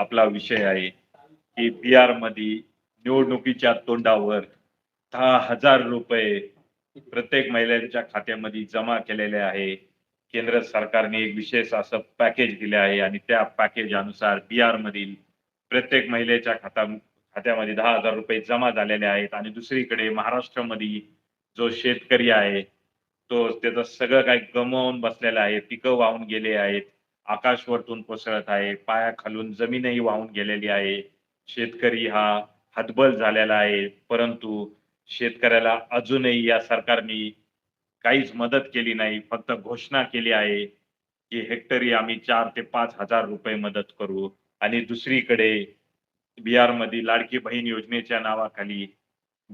आपला विषय आहे की बिहारमध्ये निवडणुकीच्या तोंडावर दहा हजार रुपये प्रत्येक महिलांच्या खात्यामध्ये जमा केलेले आहे. केंद्र सरकारने एक विशेष असं पॅकेज दिले आहे आणि त्या पॅकेज अनुसार बिहार मधील प्रत्येक महिलेच्या खाता खात्यामध्ये दहा हजार रुपये जमा झालेले आहेत आणि दुसरीकडे महाराष्ट्रामध्ये जो शेतकरी आहे तो त्याचं सगळं काही गमावून बसलेला आहे पिकं वाहून गेले आहेत. आकाश वरतून कोसळत आहे पायाखालून जमीनही वाहून गेलेली आहे. शेतकरी हा हतबल झालेला आहे परंतु शेतकऱ्याला अजूनही या सरकारने काहीच मदत केली नाही फक्त घोषणा केली आहे की हेक्टरी आम्ही चार ते पाच हजार रुपये मदत करू. आणि दुसरीकडे बिहारमध्ये लाडकी बहीण योजनेच्या नावाखाली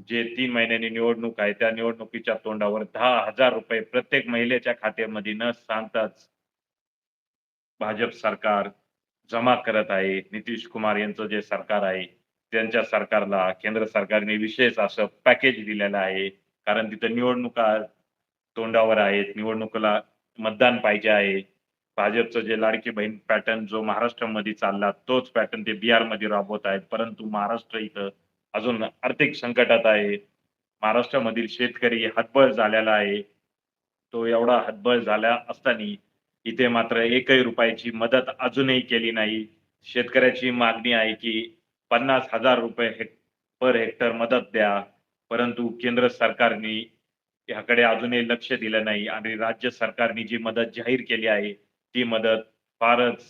जे तीन महिन्यांनी निवडणूक आहे त्या निवडणुकीच्या तोंडावर दहा हजार रुपये प्रत्येक महिलेच्या खात्यामध्ये न सांगताच भाजप सरकार जमा करत आहे. नितीश कुमार यांचं जे सरकार आहे त्यांच्या सरकारला केंद्र सरकारने विशेष असं पॅकेज दिलेलं आहे. कारण तिथं निवडणुका तोंडावर आहेत. निवडणुकीला मतदान पाहिजे आहे. भाजपचं जे लाडकी बहीण पॅटर्न जो महाराष्ट्रामध्ये चालला तोच पॅटर्न ते बिहारमध्ये राबवत आहेत. परंतु महाराष्ट्र इथं अजून आर्थिक संकटात आहे. महाराष्ट्रामधील शेतकरी हतबळ झालेला आहे. तो एवढा हतबळ झाला असताना इथे मात्र एकही रुपयाची मदत अजूनही केली नाही. शेतकऱ्याची मागणी आहे की पन्नास हजार रुपये हेक पर हेक्टर मदत द्या. परंतु केंद्र सरकारने याकडे अजूनही लक्ष दिलं नाही आणि राज्य सरकारने जी मदत जाहीर केली आहे ती मदत फारच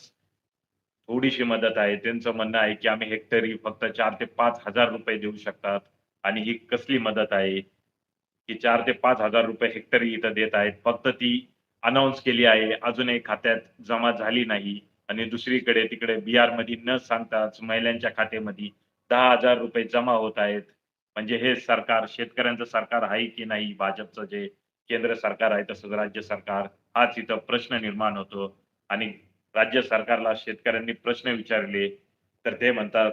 थोडीशी मदत आहे. त्यांचं म्हणणं आहे की आम्ही हेक्टरी फक्त चार ते पाच हजार रुपये देऊ शकतात आणि ही कसली मदत आहे की चार ते पाच हजार रुपये हेक्टरी इथं देत आहेत. फक्त ती अनाऊन्स केली आहे. अजूनही खात्यात जमा झाली नाही. आणि दुसरीकडे तिकडे बिहारमध्ये न सांगताच महिलांच्या खात्यामध्ये दहा हजार रुपये जमा होत आहेत. म्हणजे हे सरकार शेतकऱ्यांचं सरकार आहे की नाही? भाजपचं जे केंद्र सरकार आहे तसंच राज्य सरकार हाच इथं प्रश्न निर्माण होतो. आणि राज्य सरकारला शेतकऱ्यांनी प्रश्न विचारले तर ते म्हणतात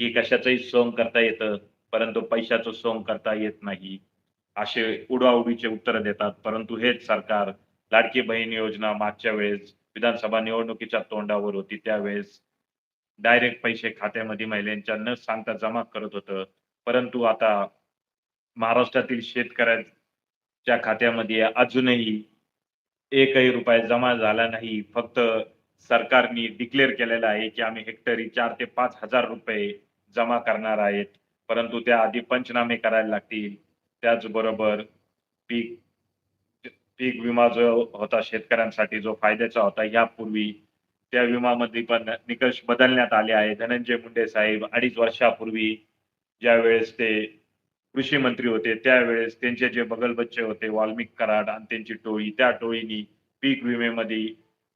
की कशाचंही सोंग करता येतं परंतु पैशाचं सोंग करता येत नाही. असे उडवाउडीचे उत्तर देतात परंतु हेच सरकार लाडकी बहीण योजना मागच्या वेळेस विधानसभा निवडणुकीच्या तोंडावर होती. त्यावेळेस डायरेक्ट पैसे खात्यामध्ये महिलांच्या न सांगता जमा करत होतं. परंतु आता महाराष्ट्रातील शेतकऱ्यांच्या खात्यामध्ये अजूनही एकही रुपया जमा झाला नाही. फक्त सरकारने डिक्लेअर केलेलं आहे की आम्ही हेक्टरी चार ते पाच हजार रुपये जमा करणार आहेत. परंतु त्या आधी पंचनामे करायला लागतील. त्याचबरोबर पीक पीक विमा जो होता शेतकऱ्यांसाठी जो फायद्याचा होता यापूर्वी त्या विमामध्ये पण निकष बदलण्यात आले आहे. धनंजय मुंडे साहेब अडीच वर्षापूर्वी ज्या वेळेस ते कृषी मंत्री होते त्यावेळेस त्यांचे जे बगल बच्चे होते वाल्मिक कराड आणि त्यांची टोळी त्या टोळीनी पीक विमेमध्ये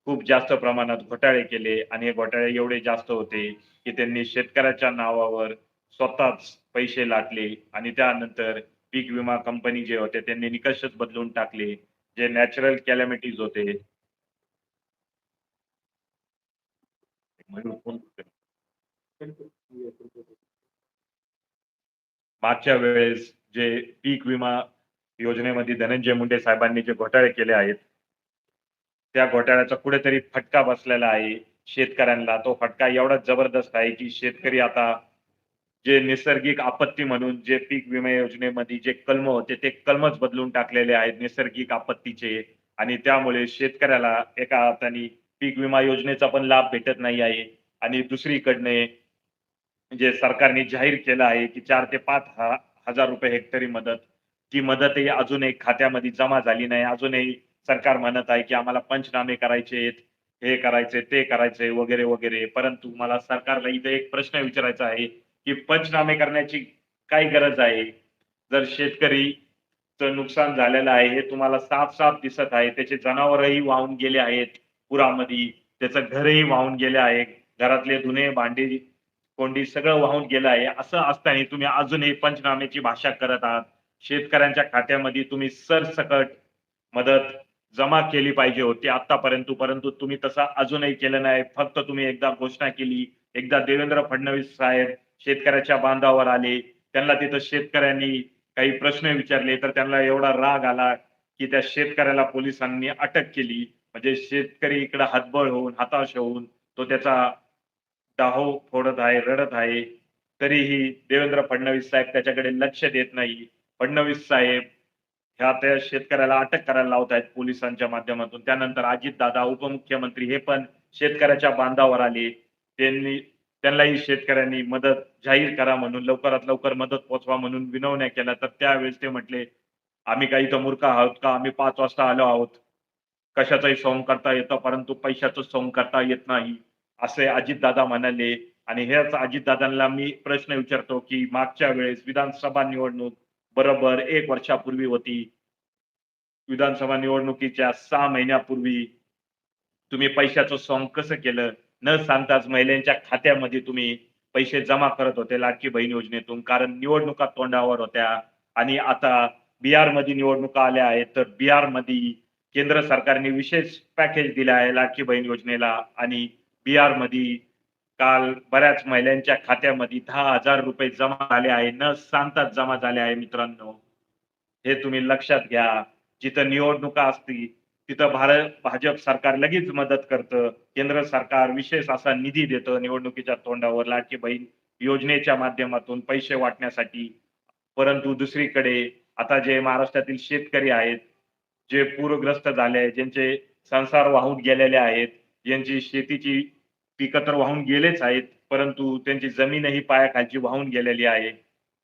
खूप जास्त प्रमाणात घोटाळे केले आणि हे घोटाळे एवढे जास्त होते की त्यांनी शेतकऱ्याच्या नावावर स्वतःच पैसे लाटले आणि त्यानंतर पीक विमा कंपनी जे होते त्यांनी निकषच बदलून टाकले. जे नॅचरल कॅलॅमिटीज होते. मागच्या वेळेस जे पीक विमा योजनेमध्ये धनंजय मुंडे साहेबांनी जे घोटाळे केले आहेत त्या घोटाळ्याचा कुठेतरी फटका बसलेला आहे शेतकऱ्यांना. तो फटका एवढा जबरदस्त आहे की शेतकरी आता जे नैसर्गिक आपत्ती म्हणून जे पीक विमा योजनेमध्ये जे कलम होते ते कलमच बदलून टाकलेले आहेत नैसर्गिक आपत्तीचे. आणि त्यामुळे शेतकऱ्याला एका अर्थाने पीक विमा योजनेचा पण लाभ भेटत नाही आहे. आणि दुसरीकडने जे सरकारने जाहीर केलं आहे की चार ते पाच हजार रुपये हेक्टरी मदत ती मदतही अजूनही खात्यामध्ये जमा झाली नाही. अजूनही सरकार म्हणत आहे की आम्हाला पंचनामे करायचे आहेत हे करायचे ते करायचे वगैरे वगैरे. परंतु मला सरकारला इथे एक प्रश्न विचारायचा आहे. की पंचनामे करण्याची काय गरज आहे. जर शेतकरी नुकसान झालेलं आहे हे तुम्हाला साफ साफ दिसत आहे त्याचे जनावरही वाहून गेले आहेत पुरामध्ये त्याचं घरही वाहून गेले आहे घरातले धुणे भांडी कोंडी सगळं वाहून गेलं आहे. असं असताना तुम्ही अजूनही पंचनाम्याची भाषा करत आहात. शेतकऱ्यांच्या खात्यामध्ये तुम्ही सरसकट मदत जमा केली पाहिजे होती आतापर्यंत परंतु तुम्ही तसा अजूनही केलं नाही. फक्त तुम्ही एकदा घोषणा केली. एकदा देवेंद्र फडणवीस साहेब शेतकऱ्याच्या बांधावर आले त्यांना तिथं शेतकऱ्यांनी काही प्रश्न विचारले तर त्यांना एवढा राग आला की त्या शेतकऱ्याला पोलिसांनी अटक केली. म्हणजे शेतकरी इकडे हातबळ होऊन हताश होऊन तो त्याचा दाहो फोडत आहे रडत आहे. तरीही देवेंद्र फडणवीस साहेब त्याच्याकडे लक्ष देत नाही. फडणवीस साहेब ह्या त्या शेतकऱ्याला अटक करायला लावत आहेत पोलिसांच्या माध्यमातून. त्यानंतर अजितदादा उपमुख्यमंत्री हे पण शेतकऱ्याच्या बांधावर आले. त्यांनी त्यांनाही शेतकऱ्यांनी मदत जाहीर करा म्हणून लवकरात लवकर मदत पोचवा म्हणून विनवण्या केल्या. तर त्यावेळेस ते म्हटले आम्ही काही तर मूर्ख आहोत का? आम्ही पाच वाजता आलो आहोत. कशाचाही सोंग करता येतं परंतु पैशाचं सोंग करता येत नाही असे अजितदादा म्हणाले. आणि हेच अजितदादांना मी प्रश्न विचारतो की मागच्या वेळेस विधानसभा निवडणूक बरोबर एक वर्षापूर्वी होती. विधानसभा निवडणुकीच्या सहा महिन्यापूर्वी तुम्ही पैशाचं सॉंग कसं केलं? न सांगताच महिलांच्या खात्यामध्ये तुम्ही पैसे जमा करत होते लाडकी बहीण योजनेतून कारण निवडणुका तोंडावर होत्या. आणि आता बिहारमध्ये निवडणुका आल्या आहेत तर बिहारमध्ये केंद्र सरकारने विशेष पॅकेज दिले आहे लाडकी बहीण योजनेला. आणि बिहारमध्ये काल बऱ्याच महिलांच्या खात्यामध्ये दहा हजार रुपये जमा झाले आहे न सांगताच जमा झाले आहे मित्रांनो. हे तुम्ही लक्षात घ्या. जिथं निवडणुका असतील तिथं भारत भाजप सरकार लगेच मदत करतं. केंद्र सरकार विशेष असा निधी देतं. निवडणुकीच्या तोंडावर लाडकी बहीण योजनेच्या माध्यमातून पैसे वाटण्यासाठी. परंतु दुसरीकडे आता जे महाराष्ट्रातील शेतकरी आहेत जे पूरग्रस्त झाले ज्यांचे संसार वाहून गेलेले आहेत ज्यांची शेतीची पिकं तर वाहून गेलेच आहेत परंतु त्यांची जमीनही पायाखालची वाहून गेलेली आहे.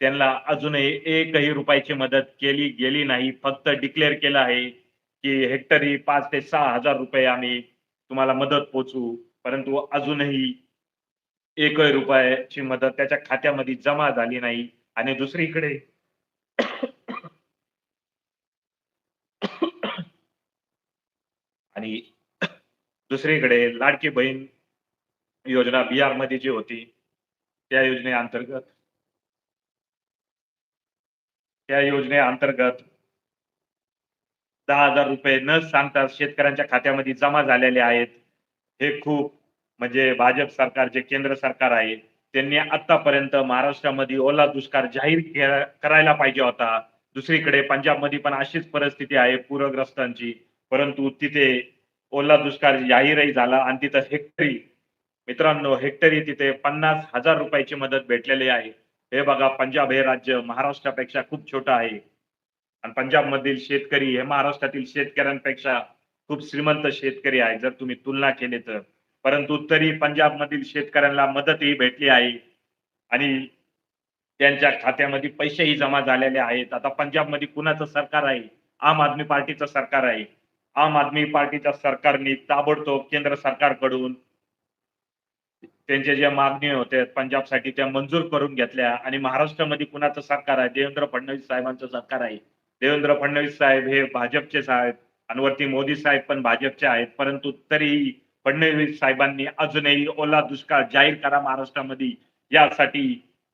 त्यांना अजूनही एकही रुपयाची मदत केली गेली नाही फक्त डिक्लेअर केलं आहे. की हेक्टरी पाच ते सहा हजार रुपये आम्ही तुम्हाला मदत पोचू परंतु अजूनही एकही रुपयाची मदत त्याच्या खात्यामध्ये जमा झाली नाही. आणि दुसरीकडे आणि दुसरीकडे लाडकी बहीण योजना बिहारमध्ये जी होती त्या योजनेअंतर्गत त्या योजनेअंतर्गत दहा हजार रुपये न सांगता शेतकऱ्यांच्या खात्यामध्ये जमा झालेले आहेत. हे खूप म्हणजे भाजप सरकार जे केंद्र सरकार आहे त्यांनी आतापर्यंत महाराष्ट्रामध्ये ओला दुष्काळ जाहीर करायला पाहिजे होता. दुसरीकडे पंजाबमध्ये पण अशीच परिस्थिती आहे पूरग्रस्तांची. परंतु तिथे ओला दुष्काळ जाहीरही झाला आणि तिथं हेक्टरी मित्रांनो हेक्टरी तिथे पन्नास हजार रुपयाची मदत भेटलेली आहे. हे बघा पंजाब हे राज्य महाराष्ट्रापेक्षा खूप छोटं आहे. आणि पंजाब मधील शेतकरी हे महाराष्ट्रातील शेतकऱ्यांपेक्षा खूप श्रीमंत शेतकरी आहे जर तुम्ही तुलना केली तर. परंतु तरी पंजाब मधील शेतकऱ्यांना मदतही भेटली आहे. आणि त्यांच्या खात्यामध्ये पैसेही जमा झालेले आहेत. आता पंजाबमध्ये कुणाचं सरकार आहे? आम आदमी पार्टीचं सरकार आहे. आम आदमी पार्टीच्या सरकारने ताबडतोब केंद्र सरकारकडून त्यांच्या ज्या मागणी होत्या पंजाबसाठी त्या मंजूर करून घेतल्या. आणि महाराष्ट्रामध्ये कुणाचं सरकार आहे? देवेंद्र फडणवीस साहेबांचं सरकार आहे. देवेंद्र फडणवीस साहेब हे भाजपचे साहेब आणि मोदी साहेब पण भाजपचे आहेत परंतु तरीही फडणवीस साहेबांनी अजूनही ओला दुष्काळ जाहीर करा महाराष्ट्रामध्ये. यासाठी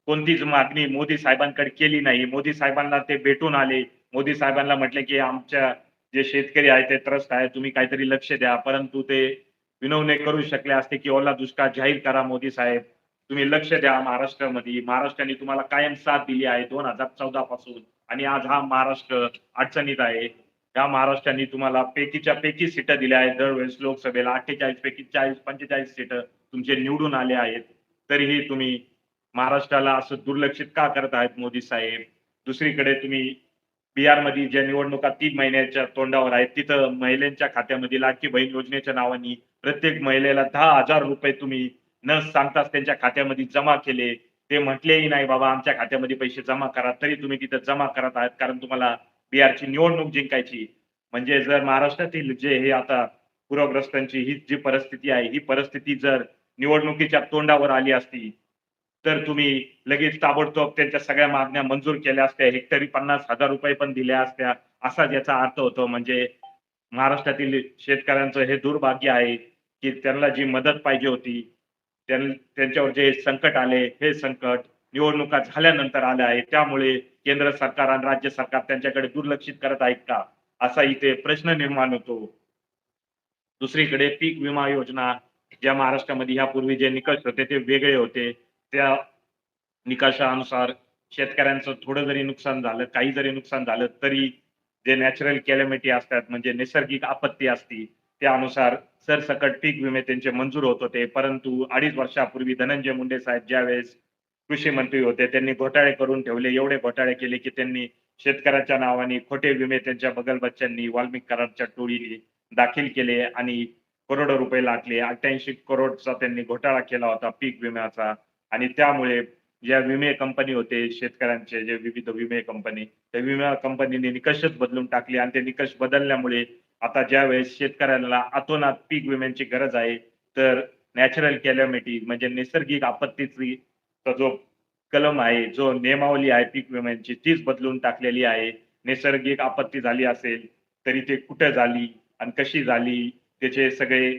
कोणतीच मागणी मोदी साहेबांकडे केली नाही. मोदी साहेबांना ते भेटून आले. मोदी साहेबांना म्हटले की आमच्या जे शेतकरी आहेत ते त्रस्त आहे तुम्ही काहीतरी लक्ष द्या. परंतु ते विनवणे करू शकले असते की ओला दुष्काळ जाहीर करा मोदी साहेब. तुम्ही लक्ष द्या महाराष्ट्रामध्ये. महाराष्ट्राने तुम्हाला कायम साथ दिली आहे दोन हजार चौदा पासून. आणि आज हा महाराष्ट्र अडचणीत आहे. या महाराष्ट्राने तुम्हाला पैकीच्या पैकी सीट दिल्या आहेत. दरवेळेस लोकसभेला अठ्ठेचाळीस पैकी चाळीस पंचेचाळीस सीट तुमचे निवडून आले आहेत. तरीही तुम्ही महाराष्ट्राला असं दुर्लक्षित का करत आहेत मोदी साहेब? दुसरीकडे तुम्ही बिहारमध्ये ज्या निवडणुका तीन महिन्याच्या तोंडावर आहेत तिथं महिलांच्या खात्यामध्ये लाडकी बहीण योजनेच्या नावाने प्रत्येक महिलेला दहा हजार रुपये तुम्ही न सांगताच त्यांच्या खात्यामध्ये जमा केले. ते म्हटलेही नाही बाबा आमच्या खात्यामध्ये पैसे जमा करा तरी तुम्ही तिथे जमा करत आहात कारण तुम्हाला बिहारची निवडणूक जिंकायची म्हणजे जर महाराष्ट्रातील जे हे आता पूरग्रस्तांची ही जी परिस्थिती आहे ही परिस्थिती जर निवडणुकीच्या तोंडावर आली असती तर तुम्ही लगेच ताबडतोब त्यांच्या सगळ्या मागण्या मंजूर केल्या असत्या हेक्टरी पन्नास हजार रुपये पण दिल्या असत्या असा ज्याचा अर्थ होतो म्हणजे महाराष्ट्रातील शेतकऱ्यांचं हे दुर्भाग्य आहे की त्यांना जी मदत पाहिजे होती त्यांच्यावर जे संकट आले हे संकट निवडणुका झाल्यानंतर आले आहे. त्यामुळे केंद्र सरकार आणि राज्य सरकार त्यांच्याकडे दुर्लक्षित करत आहेत का? असा इथे प्रश्न निर्माण होतो. दुसरीकडे पीक विमा योजना ज्या महाराष्ट्रामध्ये यापूर्वी जे निकष होते ते वेगळे होते. त्या निकषानुसार शेतकऱ्यांचं थोडं जरी नुकसान झालं काही जरी नुकसान झालं तरी जे नॅचरल कॅलॅमिटी असतात म्हणजे नैसर्गिक आपत्ती असती त्यानुसार सरसकट पीक विमे त्यांचे मंजूर होत होते. परंतु अडीच वर्षापूर्वी धनंजय मुंडे साहेब ज्यावेळेस कृषी मंत्री होते त्यांनी घोटाळे करून ठेवले. एवढे घोटाळे केले की त्यांनी शेतकऱ्याच्या नावाने खोटे विमे त्यांच्या बगल बच्चांनी वाल्मिक करारच्या टोळीने दाखल केले आणि करोडो रुपये लागले. अठ्ठ्याऐंशी करोडचा त्यांनी घोटाळा केला होता पीक विम्याचा. आणि त्यामुळे ज्या विमे कंपनी होते शेतकऱ्यांचे जे विविध विमे कंपनी त्या विमा कंपनीने निकषच बदलून टाकले आणि ते निकष बदलल्यामुळे आता ज्या वेळेस शेतकऱ्याला अतोनात पीक विम्यांची गरज आहे तर नॅचरल कॅलॅमिटी म्हणजे नैसर्गिक आपत्तीची जो कलम आहे जो नियमावली आहे पीक विम्यांची तीच बदलून टाकलेली आहे. नैसर्गिक आपत्ती झाली असेल तरी ते कुठे झाली आणि कशी झाली त्याचे सगळे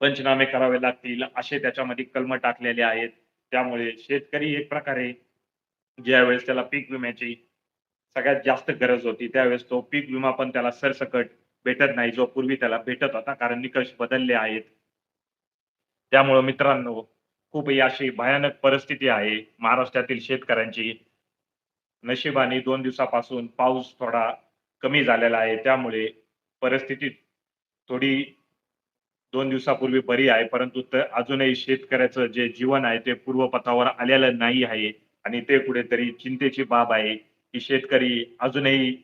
पंचनामे करावे लागतील असे त्याच्यामध्ये कलम टाकलेले आहेत. त्यामुळे शेतकरी एक प्रकारे ज्यावेळेस त्याला पीक विम्याची सगळ्यात जास्त गरज होती त्यावेळेस तो पीक विमा पण त्याला सरसकट भेटत नाही जो पूर्वी त्याला भेटत होता कारण निकष बदलले आहेत. त्यामुळं मित्रांनो खूप ही अशी भयानक परिस्थिती आहे. महाराष्ट्रातील शेतकऱ्यांची नशिबाने दोन दिवसापासून पाऊस थोडा कमी झालेला आहे. त्यामुळे परिस्थिती थोडी दोन दिवसापूर्वी बरी आहे परंतु अजूनही शेतकऱ्याचं जे जीवन आहे ते पूर्वपथावर आलेलं नाही आहे. आणि ते कुठेतरी चिंतेची बाब आहे की शेतकरी अजूनही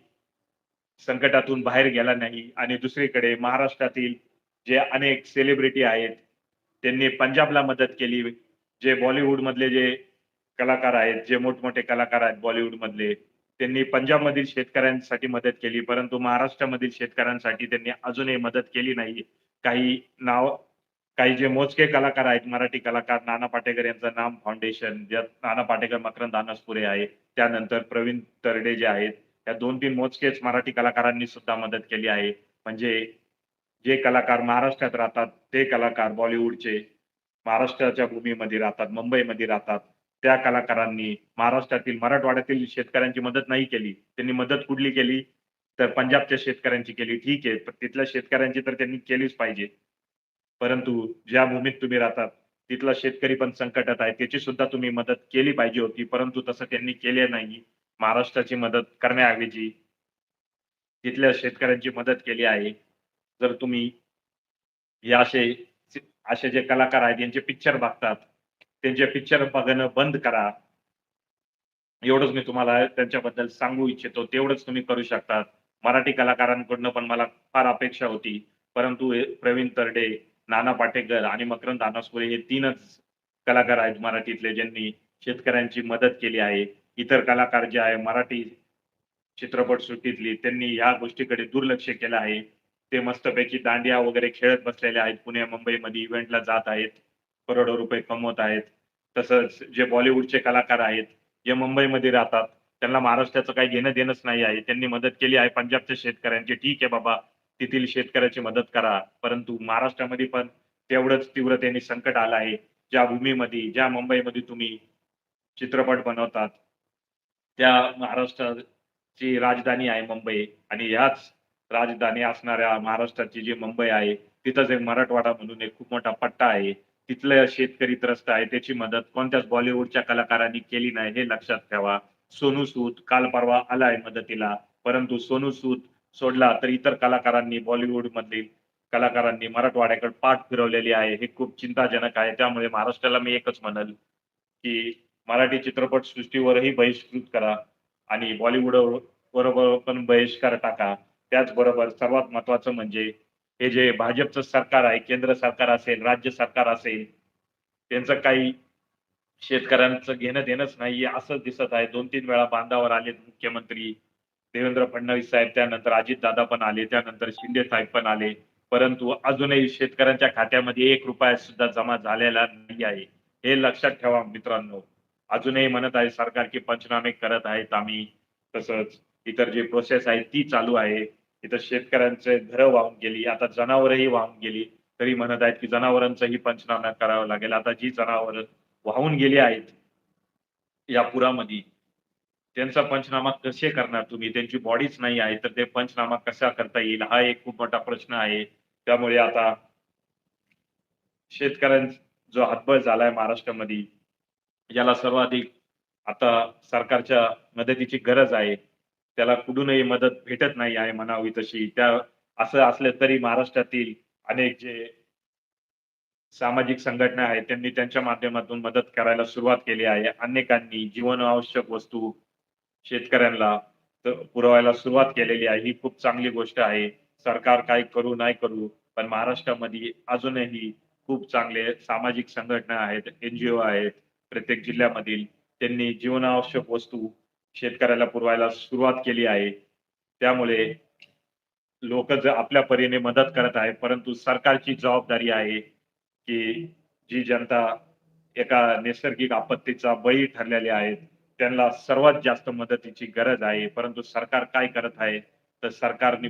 संकटातून बाहेर गेला नाही. आणि दुसरीकडे महाराष्ट्रातील जे अनेक सेलिब्रिटी आहेत त्यांनी पंजाबला मदत केली. जे बॉलिवूड मधले जे कलाकार आहेत जे मोठमोठे कलाकार आहेत बॉलिवूड मधले त्यांनी पंजाबमधील शेतकऱ्यांसाठी मदत केली. परंतु महाराष्ट्रामधील शेतकऱ्यांसाठी त्यांनी अजूनही मदत केली नाही. काही नाव काही जे मोजके कलाकार आहेत मराठी कलाकार नाना पाटेकर यांचं नाम फाउंडेशन ज्यात नाना पाटेकर मकरंद अनसपुरे आहे. त्यानंतर प्रवीण तरडे जे आहेत या दोन तीन मोजकेच मराठी कलाकारांनी सुद्धा मदत केली आहे. म्हणजे जे कलाकार महाराष्ट्रात राहतात ते कलाकार बॉलिवूडचे महाराष्ट्राच्या भूमीमध्ये राहतात मुंबईमध्ये राहतात त्या कलाकारांनी महाराष्ट्रातील मराठवाड्यातील शेतकऱ्यांची मदत नाही केली. त्यांनी मदत कुठली केली? तर पंजाबच्या शेतकऱ्यांची केली. ठीक आहे पण तिथल्या शेतकऱ्यांची तर त्यांनी केलीच पाहिजे. परंतु ज्या भूमीत तुम्ही राहतात तिथला शेतकरी पण संकटात आहे. त्याची सुद्धा तुम्ही मदत केली पाहिजे होती परंतु तसं त्यांनी केले नाही. महाराष्ट्राची मदत करण्याऐवजी तिथल्या शेतकऱ्यांची मदत केली आहे. जर तुम्ही हे असे असे जे कलाकार आहेत यांचे पिक्चर बघतात त्यांचे पिक्चर बघणं बंद करा. एवढंच मी तुम्हाला त्यांच्याबद्दल सांगू इच्छितो. तेवढंच तुम्ही करू शकतात. मराठी कलाकारांकडनं पण मला फार अपेक्षा होती. परंतु प्रवीण तरडे नाना पाटेकर आणि मकरंद अनासपुरे हे तीनच कलाकार आहेत मराठीतले ज्यांनी शेतकऱ्यांची मदत केली आहे. इतर कलाकार जे आहे मराठी चित्रपट सृष्टीतली त्यांनी या गोष्टीकडे दुर्लक्ष केलं आहे. ते मस्तपैकी दांडिया वगैरे खेळत बसलेले आहेत. पुणे मुंबईमध्ये इव्हेंटला जात आहेत. करोडो रुपये कमवत आहेत. तसंच जे बॉलिवूडचे कलाकार आहेत जे मुंबईमध्ये राहतात त्यांना महाराष्ट्राचं काही घेणं देणंच नाही आहे. त्यांनी मदत केली आहे पंजाबच्या शेतकऱ्यांची. ठीक आहे बाबा तेथील शेतकऱ्याची मदत करा. परंतु महाराष्ट्रामध्ये पण तेवढंच तीव्रतेने संकट आलं आहे. ज्या भूमीमध्ये ज्या मुंबईमध्ये तुम्ही चित्रपट बनवतात त्या महाराष्ट्राची राजधानी आहे मुंबई. आणि ह्याच राजधानी असणाऱ्या महाराष्ट्राची जी मुंबई आहे तिथंच एक मराठवाडा म्हणून एक खूप मोठा पट्टा आहे. तिथलं शेतकरी त्रस्त आहे त्याची मदत कोणत्याच बॉलिवूडच्या कलाकारांनी केली नाही हे लक्षात ठेवा. सोनू सूद काल परवा आलाय मदतीला परंतु सोनू सूद सोडला तर इतर कलाकारांनी बॉलिवूड मधील कलाकारांनी मराठवाड्याकडे पाठ फिरवलेली आहे हे खूप चिंताजनक आहे. त्यामुळे महाराष्ट्राला मी एकच म्हणल की मराठी चित्रपट सृष्टीवरही बहिष्कृत करा आणि बॉलिवूड बरोबर पण बहिष्कार टाका. त्याचबरोबर सर्वात महत्वाचं म्हणजे हे जे भाजपचं सरकार आहे केंद्र सरकार असेल राज्य सरकार असेल त्यांचं काही शेतकऱ्यांचं घेणं देणंच नाहीये असं दिसत आहे. दोन तीन वेळा बांधावर आले मुख्यमंत्री देवेंद्र फडणवीस साहेब त्यानंतर अजित दादा पण आले त्यानंतर शिंदे साहेब पण आले. परंतु अजूनही शेतकऱ्यांच्या खात्यामध्ये एक रुपया सुद्धा जमा झालेला नाही आहे. हे लक्षात ठेवा मित्रांनो. अजूनही म्हणत आहे सरकार की पंचनामे करत आहेत आम्ही. तसंच इतर जी प्रोसेस आहे ती चालू आहे. इथं शेतकऱ्यांचे घरं वाहून गेली आता जनावरही वाहून गेली. तरी म्हणत आहेत की जनावरांचाही पंचनामा करावा लागेल. आता जी जनावर वाहून गेली आहेत या पुरामध्ये त्यांचा पंचनामा कसे करणार तुम्ही? त्यांची बॉडीच नाही आहे तर ते पंचनामा कसा करता येईल? हा एक खूप मोठा प्रश्न आहे. त्यामुळे आता शेतकऱ्यांचा जो हातबळ झालाय महाराष्ट्रामध्ये याला सर्वाधिक आता सरकारच्या मदतीची गरज आहे त्याला कुठूनही मदत भेटत नाही आहे म्हणावी तशी. त्या असं असलं तरी महाराष्ट्रातील अनेक जे सामाजिक संघटना आहेत त्यांनी त्यांच्या माध्यमातून मदत करायला सुरुवात केली आहे. अनेकांनी जीवनावश्यक वस्तू शेतकऱ्यांना पुरवायला सुरुवात केलेली आहे. ही खूप चांगली गोष्ट आहे. सरकार काय करू नाही करू पण महाराष्ट्रामध्ये अजूनही खूप चांगले सामाजिक संघटना आहेत एनजीओ आहेत प्रत्येक जिल्ह्यामधील त्यांनी जीवनावश्यक वस्तू शेतकऱ्याला पुरवायला सुरुवात केली आहे. त्यामुळे लोक जर आपल्या परीने मदत करत आहे परंतु सरकारची जबाबदारी आहे की जी जनता एका नैसर्गिक आपत्तीचा बळी ठरलेले आहेत त्यांना सर्वात जास्त मदतीची गरज आहे. परंतु सरकार काय करत आहे तर सरकारने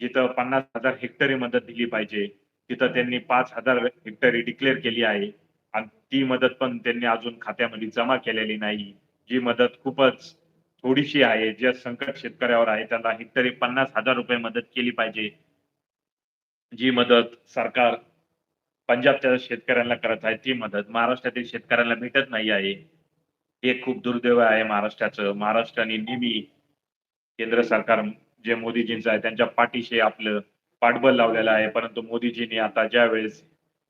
जिथं पन्नास हजार हेक्टरी मदत दिली पाहिजे तिथं त्यांनी पाच हजार हेक्टरी डिक्लेअर केली आहे. आणि ती मदत पण त्यांनी अजून खात्यामध्ये जमा केलेली नाही. जी मदत खूपच थोडीशी आहे जे संकट शेतकऱ्यावर आहे त्याला हेक्टरी पन्नास हजार रुपये मदत केली पाहिजे. जी मदत सरकार पंजाबच्या शेतकऱ्यांना करत आहे ती मदत महाराष्ट्रातील शेतकऱ्यांना भेटत नाही आहे. हे खूप दुर्दैव आहे महाराष्ट्राचं. महाराष्ट्राने नेहमी केंद्र सरकार जे मोदीजींचं आहे त्यांच्या पाठीशी आपलं पाठबळ लावलेलं आहे. परंतु मोदीजींनी आता ज्या वेळेस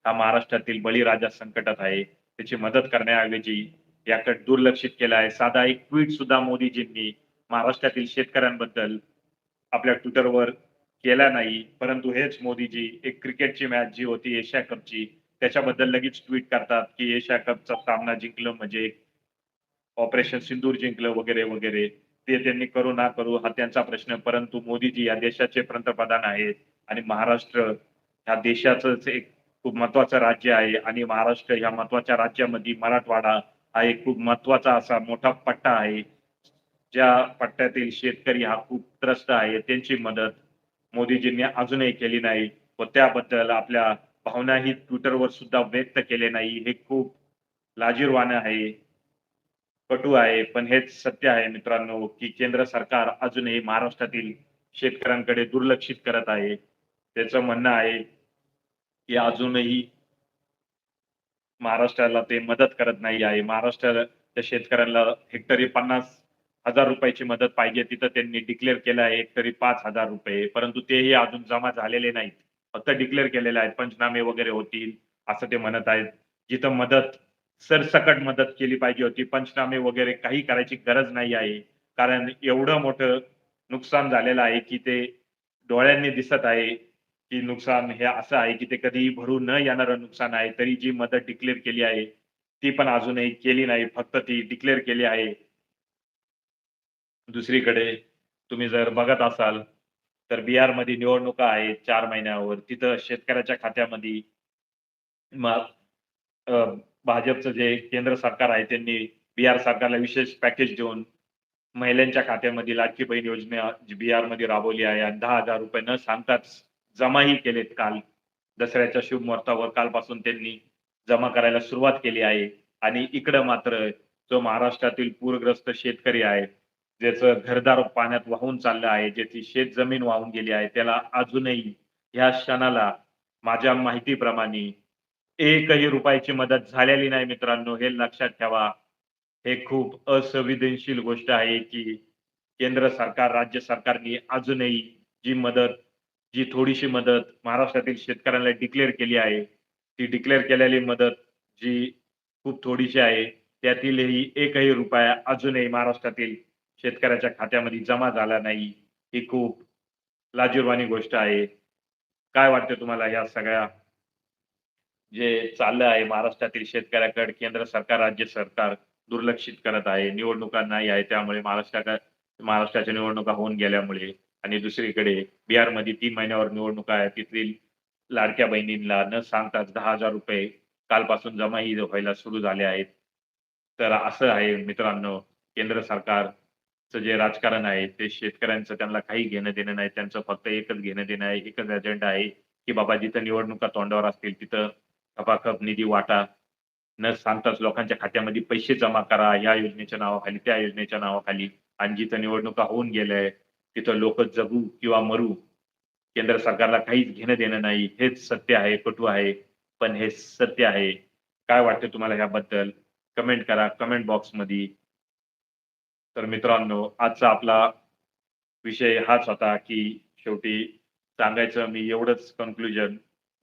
हा महाराष्ट्रातील बळीराजा संकटात आहे. त्याची मदत करण्याऐवजी याकडे दुर्लक्षित केलं आहे. साधा एक ट्विट सुद्धा मोदीजींनी महाराष्ट्रातील शेतकऱ्यांबद्दल आपल्या ट्विटरवर केला नाही. परंतु हेच मोदीजी एक क्रिकेटची मॅच जी होती एशिया कपची त्याच्याबद्दल लगेच ट्विट करतात की एशिया कपचा सामना जिंकलं म्हणजे ऑपरेशन सिंदूर जिंकलं वगैरे वगैरे. ते त्यांनी करू ना करू हा त्यांचा प्रश्न. परंतु मोदीजी या देशाचे पंतप्रधान आहेत आणि महाराष्ट्र ह्या देशाचंच एक खूप महत्वाचं राज्य आहे आणि महाराष्ट्र ह्या महत्त्वाच्या राज्यामध्ये मराठवाडा हा एक खूप महत्त्वाचा असा मोठा पट्टा आहे. ज्या पट्ट्यातील शेतकरी हा खूप त्रस्त आहे त्यांची मदत मोदीजींनी अजूनही केली नाही व त्याबद्दल आपल्या भावनाही ट्विटरवर सुद्धा व्यक्त केले नाही. हे खूप लाजीरवाणं आहे कटू आहे पण हेच सत्य आहे मित्रांनो की केंद्र सरकार अजूनही महाराष्ट्रातील शेतकऱ्यांकडे दुर्लक्षित करत आहे. त्याचं म्हणणं आहे की अजूनही महाराष्ट्राला ते मदत करत नाही आहे. महाराष्ट्राच्या शेतकऱ्यांना हेक्टरी पन्नास हजार रुपयाची मदत पाहिजे तिथं त्यांनी डिक्लेअर केलं आहे हेक्टरी पाच हजार रुपये. परंतु तेही अजून जमा झालेले नाहीत. फक्त डिक्लेअर केलेले आहेत. पंचनामे वगैरे होतील असं ते म्हणत आहेत. जिथं मदत सरसकट मदत केली पाहिजे होती पंचनामे वगैरे काही करायची गरज नाही आहे. कारण एवढं मोठं नुकसान झालेलं आहे की ते डोळ्यांनी दिसत आहे. की नुकसान हे असं आहे की ते कधीही भरू न येणारं नुकसान आहे तरी जी मदत डिक्लेअर केली आहे ती पण अजूनही केली नाही फक्त ती डिक्लेअर केली आहे. दुसरीकडे तुम्ही जर बघत असाल तर बिहारमध्ये निवडणुका आहेत चार महिन्यावर. तिथं शेतकऱ्याच्या खात्यामध्ये भाजपचं जे केंद्र सरकार आहे त्यांनी बिहार सरकारला विशेष पॅकेज देऊन महिलांच्या खात्यामध्ये लाडकी बहीण योजना बिहारमध्ये राबवली आहे. आणि दहा हजार रुपये न सांगताच जमाही केलेत काल. दसऱ्याच्या शुभ मुहूर्तावर कालपासून त्यांनी जमा करायला सुरुवात केली आहे. आणि इकडं मात्र जो महाराष्ट्रातील पूरग्रस्त शेतकरी आहे ज्याचं घरदार पाण्यात वाहून चाललं आहे ज्याची शेत जमीन वाहून गेली आहे त्याला अजूनही ह्या क्षणाला माझ्या माहितीप्रमाणे एकही रुपयाची मदत झालेली नाही मित्रांनो. हे लक्षात ठेवा. हे खूप असंवेदनशील गोष्ट आहे की केंद्र सरकार राज्य सरकारने अजूनही जी मदत जी थोडीशी मदत महाराष्ट्रातील शेतकऱ्यांना डिक्लेअर केली आहे. ती डिक्लेअर केलेली मदत जी खूप थोडीशी आहे त्यातीलही एकही रुपया अजूनही महाराष्ट्रातील शेतकऱ्याच्या खात्यामध्ये जमा झाला नाही. ही खूप लाजीरवाणी गोष्ट आहे. काय वाटतं तुम्हाला या सगळ्या जे चाललं आहे महाराष्ट्रातील शेतकऱ्याकडे? केंद्र सरकार राज्य सरकार दुर्लक्षित करत आहे. निवडणुका नाही आहे त्यामुळे महाराष्ट्राकडे महाराष्ट्राच्या निवडणुका होऊन गेल्यामुळे. आणि दुसरीकडे बिहारमध्ये तीन महिन्यावर निवडणुका आहे. तिथील लाडक्या बहिणींना न सांगताच दहा हजार रुपये कालपासून जमाही व्हायला सुरू झाले आहेत. तर असं आहे मित्रांनो केंद्र सरकारचं जे राजकारण आहे ते शेतकऱ्यांचं त्यांना काही घेणं देणं नाही. त्यांचं फक्त एकच घेणं देणं आहे एकच अजेंडा आहे की बाबा जिथं निवडणुका तोंडावर असतील तिथं खपाखप निधी वाटा. न सांगताच लोकांच्या खात्यामध्ये पैसे जमा करा या योजनेच्या नावाखाली त्या योजनेच्या नावाखाली. आणि जिथं निवडणुका होऊन गेल्या तिथं लोक जगू किंवा मरू केंद्र सरकारला काहीच घेणं देणं नाही. हेच सत्य आहे कटू आहे पण हे सत्य आहे. काय वाटतं तुम्हाला ह्याबद्दल? कमेंट करा कमेंट बॉक्समध्ये. तर मित्रांनो आजचा आपला विषय हाच होता की शेवटी सांगायचं मी एवढंच कन्क्लुजन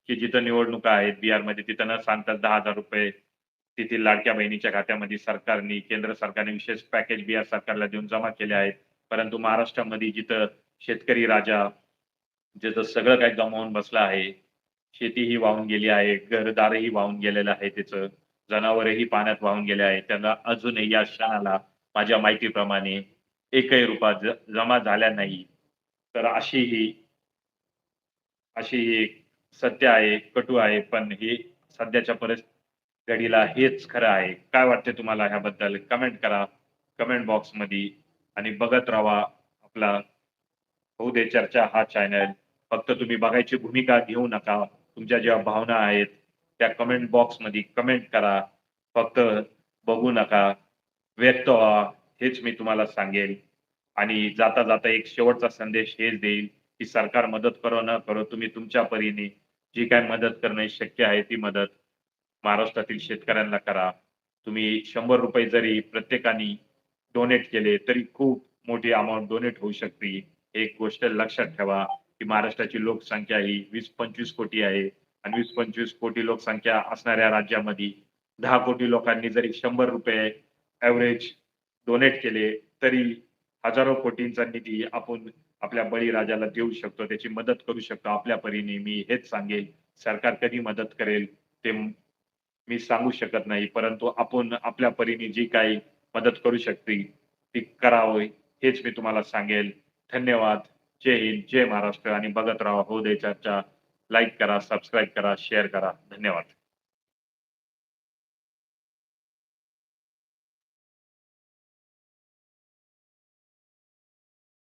की जिथं निवडणुका आहेत बिहारमध्ये तिथं न सांगतात दहा हजार रुपये तेथील लाडक्या बहिणीच्या खात्यामध्ये सरकारने केंद्र सरकारने विशेष पॅकेज बिहार सरकारला देऊन जमा केले आहेत. परंतु महाराष्ट्रामध्ये जिथं शेतकरी राजा जिथं सगळं काही गमावून बसलं आहे शेतीही वाहून गेली आहे घरदारही वाहून गेलेलं आहे त्याचं जनावरही पाण्यात वाहून गेले आहे त्यांना अजूनही या क्षणाला माझ्या माहितीप्रमाणे एकही रुपया जमा झाल्या नाही. तर अशी ही अशी ही एक सत्य आहे कटू आहे पण हे सध्याच्या परिस्थितीला घडीला हेच खरं आहे. काय वाटते तुम्हाला ह्याबद्दल? कमेंट करा. कमेंट बॉक्समध्ये आणि बघत राहा आपला होऊ दे चर्चा हा चॅनल फक्त तुम्ही बघायची भूमिका घेऊ नका. तुमच्या ज्या भावना आहेत त्या कमेंट बॉक्समध्ये कमेंट करा. फक्त बघू नका. व्यक्त व्हा. हेच मी तुम्हाला सांगेल. आणि जाता जाता एक शेवटचा संदेश हेच देईल की सरकार मदत करो न करो तुम्ही तुमच्या परीने जी काय मदत करणे शक्य आहे ती मदत महाराष्ट्रातील शेतकऱ्यांना करा. तुम्ही शंभर रुपये जरी प्रत्येकाने डोनेट केले तरी खूप मोठी अमाऊंट डोनेट होऊ शकते. एक गोष्ट लक्षात ठेवा की महाराष्ट्राची लोकसंख्या ही वीस पंचवीस कोटी आहे आणि वीस पंचवीस कोटी लोकसंख्या असणाऱ्या राज्यामध्ये दहा कोटी लोकांनी जरी शंभर रुपये ऍव्हरेज डोनेट केले तरी हजारो कोटींचा निधी आपण आपल्या बळीराजाला देऊ शकतो त्याची मदत करू शकतो. आपल्या परीने मी हेच सांगेल सरकार कधी मदत करेल ते मी सांगू शकत नाही परंतु आपण आपल्या परीने जी काही मदत करू शकते. ती करावं हेच मी तुम्हाला सांगेल. धन्यवाद. जय हिंद जय महाराष्ट्र. आणि बघत राहा हो दे चर्चा. लाईक करा सबस्क्राईब करा शेअर करा. धन्यवाद.